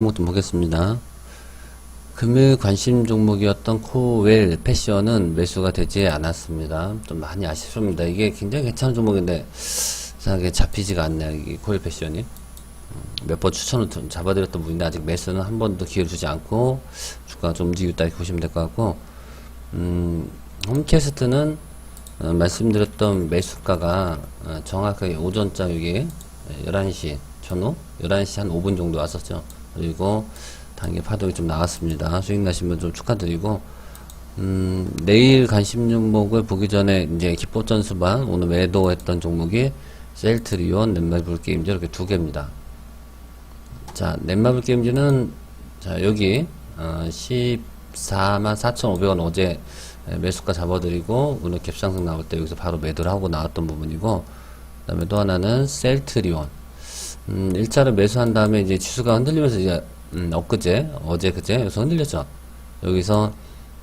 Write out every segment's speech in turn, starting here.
종목 좀 보겠습니다. 금일 관심 종목이었던 코웰 패션은 매수가 되지 않았습니다. 좀 많이 아쉽습니다. 이게 굉장히 괜찮은 종목인데 이상하게 잡히지가 않네요. 이게 코웰 패션이 몇 번 추천을 좀 잡아드렸던 분인데 아직 매수는 한 번도 기회를 주지 않고 주가가 좀 움직이고 있다 이렇게 보시면 될 것 같고 음, 홈캐스트는 어, 말씀드렸던 매수가가 어, 정확하게 오전장 여기 11시 전후 11시 한 5분 정도 왔었죠. 그리고 단계 파동이 좀 나왔습니다. 수익 나신 분 좀 축하드리고 음, 내일 관심 종목을 보기 전에 이제 기법전 수반 오늘 매도했던 종목이 셀트리온 넷마블 게임즈 이렇게 두 개입니다. 자, 넷마블 게임즈는 자 여기 어, 14만 4,500원 어제 매수가 잡아드리고 오늘 갭상승 나올 때 여기서 바로 매도를 하고 나왔던 부분이고 그 다음에 또 하나는 셀트리온 음, 1차를 매수한 다음에 이제 지수가 흔들리면서 이제 음, 엊그제 어제 그제 여기서 흔들렸죠. 여기서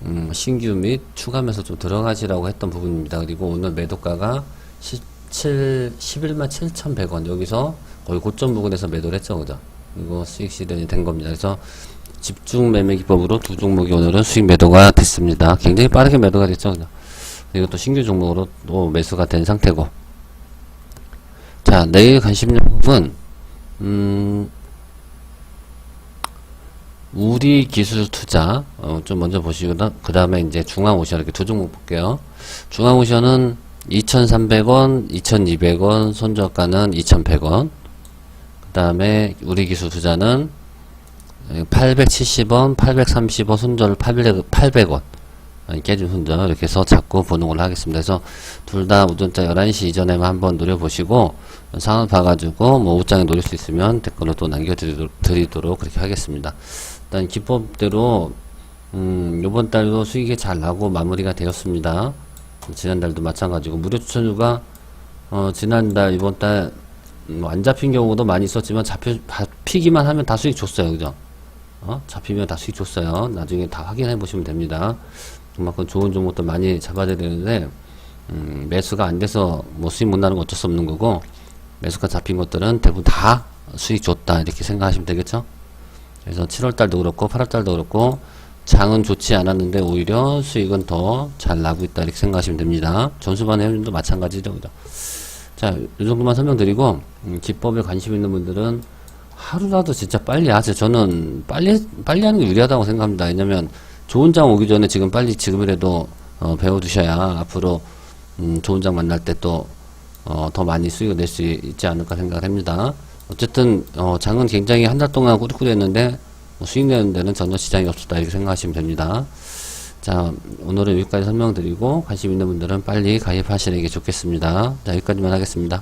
음, 신규 및 추가 매수 좀 들어가시라고 했던 부분입니다. 그리고 오늘 매도가가 17, 11만 7,100원. 여기서 거의 고점 부근에서 매도를 했죠 그죠? 이거 수익 실현이 된 겁니다. 그래서 집중 매매 기법으로 두 종목이 오늘은 수익 매도가 됐습니다. 굉장히 빠르게 매도가 됐죠 그죠? 이것도 신규 종목으로 또 매수가 된 상태고. 자 내일 관심 종목은 음, 우리 기술 투자, 어, 좀 먼저 보시고, 그 다음에 이제 중앙오션, 이렇게 두 종목 볼게요. 중앙오션은 2,300원, 2,200원, 손저가는 2,100원. 그 다음에 우리 기술 투자는 870원, 830원, 손절 800, 800원. 깨진 손절 이렇게 해서 잡고 보는 걸로 하겠습니다. 그래서 둘다 오전자 11시 이전에만 한번 노려보시고 상황 봐가지고 뭐 오후장에 노릴 수 있으면 댓글로 또 남겨드리도록 그렇게 하겠습니다. 일단 기법대로 음, 요번 달도 수익이 잘 나고 마무리가 되었습니다. 지난달도 마찬가지고 무료 추천주가 어, 지난달 이번 달안 음, 잡힌 경우도 많이 있었지만 잡혀 잡히기만 하면 다 수익 줬어요, 그죠? 어? 잡히면 다 수익 줬어요. 나중에 다 확인해 보시면 됩니다. 그만큼 좋은 종목도 많이 잡아야 되는데 음, 매수가 안 돼서 뭐 수익 못 나는 건 어쩔 수 없는 거고 매수가 잡힌 것들은 대부분 다 수익 줬다 이렇게 생각하시면 되겠죠. 그래서 7월달도 그렇고 8월달도 그렇고 장은 좋지 않았는데 오히려 수익은 더 잘 나고 있다 이렇게 생각하시면 됩니다. 전수반 회원님도 마찬가지죠. 자, 이 정도만 설명드리고 음, 기법에 관심 있는 분들은 하루라도 진짜 빨리 하세요. 저는 빨리 빨리 하는 게 유리하다고 생각합니다. 왜냐면 좋은 장 오기 전에 지금 빨리 지금이라도 어, 배워두셔야 앞으로 음, 좋은 장 만날 때또 어, 더 많이 수익을 낼 수 있지 않을까 생각합니다. 어쨌든 어, 장은 굉장히 한 달 동안 꾸덕꾸덕 했는데 뭐 수익 내는 데는 전혀 시장이 없었다 이렇게 생각하시면 됩니다. 자 오늘은 여기까지 설명드리고 관심 있는 분들은 빨리 가입하시는 게 좋겠습니다. 자 여기까지만 하겠습니다.